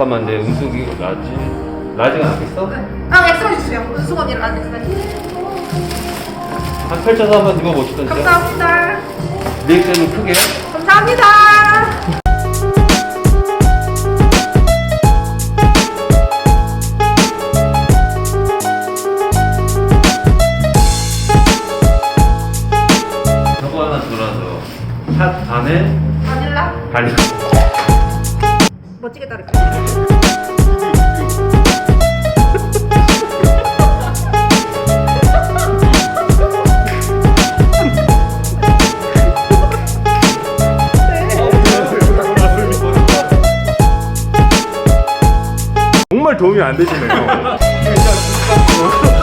잠깐만 내 음속이 라지 라지가 낫겠어? 아 엑스라 주세요. 은숙 언니랑 안 엑스라. 한 펼쳐서 한번 입어보시던지 감사합니다. 리액션은 크게 감사합니다. 저거 하나 들어서 샷 바닐라 발리 멋지게 따를게 정말 도움이 안 되시네요.